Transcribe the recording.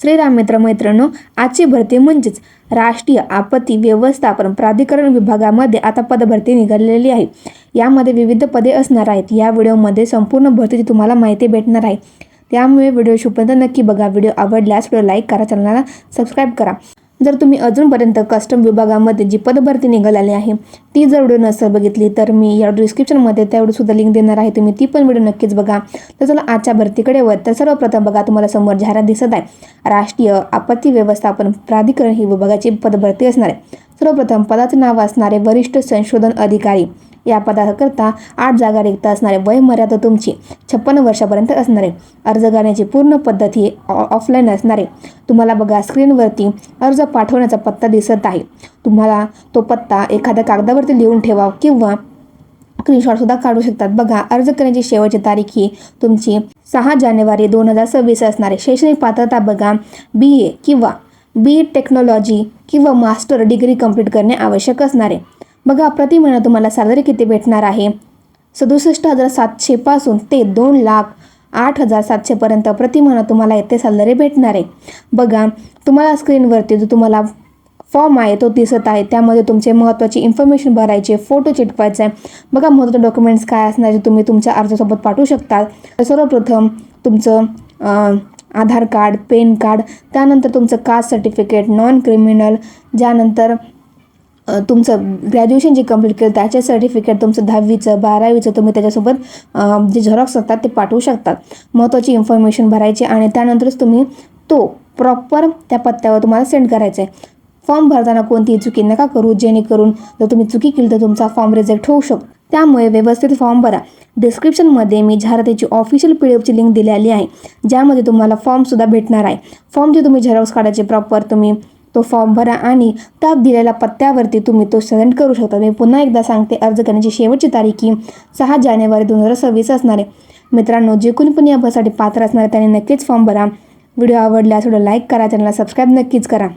श्रीराम मित्र मैत्रिणो आजची भरती म्हणजेच राष्ट्रीय आपत्ती व्यवस्थापन प्राधिकरण विभागामध्ये आता पदभरती निघालेली आहे. यामध्ये विविध पदे असणार आहेत. या व्हिडिओमध्ये संपूर्ण भरतीची तुम्हाला माहिती भेटणार आहे. त्यामुळे व्हिडिओ शुपर्यंत नक्की बघा. व्हिडिओ आवडल्यास व्हिडिओ लाईक करा चॅनलला सबस्क्राईब करा. जर तुम्ही अजूनपर्यंत कस्टम विभागामध्ये जी पदभरती निघालेली आहे ती जर व्हिडिओ नसेल बघितली तर मी या डिस्क्रिप्शनमध्ये त्या सुद्धा लिंक देणार आहे. तुम्ही ती पण व्हिडिओ नक्कीच बघा. तर चला आजच्या भरतीकडे वर तर सर्वप्रथम बघा तुम्हाला समोर जाहिरात दिसत आहे. राष्ट्रीय आपत्ती व्यवस्थापन प्राधिकरण ही विभागाची पदभरती असणार आहे. सर्वप्रथम पदाचे नाव असणारे वरिष्ठ संशोधन अधिकारी. या पदाकरता आठ जागा रिक्त असणारे वयमर्यादा तुमची छप्पन्न वर्षापर्यंत असणारे. अर्ज करण्याची पूर्ण पद्धत ही ऑ- ऑफलाईन असणारे. तुम्हाला बघा स्क्रीनवरती अर्ज पाठवण्याचा पत्ता दिसत आहे. तुम्हाला तो पत्ता एखाद्या कागदावरती लिहून ठेवा किंवा स्क्रीनशॉटसुद्धा काढू शकतात. बघा अर्ज करण्याची शेवटची तारीख ही तुमची सहा जानेवारी दोन हजार सव्वीस असणारे. शैक्षणिक पात्रता बघा बी ए किंवा बी टेक्नॉलॉजी किंवा मास्टर डिग्री कंप्लीट करणे आवश्यक असणार आहे. बघा प्रति महिना तुम्हाला सॅलरी किती भेटणार आहे? सदुसष्ट हजार सातशेपासून ते दोन लाख आठ हजार सातशेपर्यंत प्रति महिना तुम्हाला येथे सॅलरी भेटणार आहे. बघा तुम्हाला स्क्रीनवरती जो तुम्हाला फॉर्म आहे तो दिसत आहे. त्यामध्ये तुमचे महत्त्वाची इन्फॉर्मेशन भरायचे फोटो चिटकवायचा आहे. बघा महत्त्वाचे डॉक्युमेंट्स काय असणार जे तुम्ही तुमच्या अर्जासोबत पाठवू शकता. तर सर्वप्रथम तुमचं आधार कार्ड पेन कार्ड त्यानंतर तुमचं कास्ट सर्टिफिकेट नॉन क्रिमिनल ज्यानंतर तुमचं ग्रॅज्युएशन जे कंप्लीट केलं त्याचे सर्टिफिकेट तुमचं दहावीचं बारावीचं तुम्ही त्याच्यासोबत जे झेरॉक्स असतात ते पाठवू शकतात. महत्त्वाची इन्फॉर्मेशन भरायची आणि त्यानंतरच तुम्ही तो प्रॉपर त्या पत्त्यावर तुम्हाला सेंड करायचा आहे फॉर्म भरताना कोणतीही चुकी नका करू जेणेकरून जर तुम्ही चुकी केली तर तुमचा फॉर्म रिजेक्ट होऊ शकतो. त्यामुळे व्यवस्थित फॉर्म भरा. डिस्क्रिप्शनमध्ये मी झारतेची ऑफिशियल पी डी एफची लिंक दिलेली आहे. ज्यामध्ये तुम्हाला फॉर्मसुद्धा भेटणार आहे. फॉर्मचे तुम्ही झेरॉक्स काढायचे प्रॉपर तुम्ही तो फॉर्म भरा आणि त्या दिलेल्या पत्त्यावरती तुम्ही तो सेंड करू शकता. मी पुन्हा एकदा सांगते अर्ज करण्याची शेवटची तारीख ही सहा जानेवारी दोन हजार सव्वीस असणार आहे. मित्रांनो जे कोणी पण या बससाठी पात्र असणार आहे त्यांनी नक्कीच फॉर्म भरा. व्हिडिओ आवडल्यास व्हिडिओ लाईक करा चॅनलला सबस्क्राईब नक्कीच करा.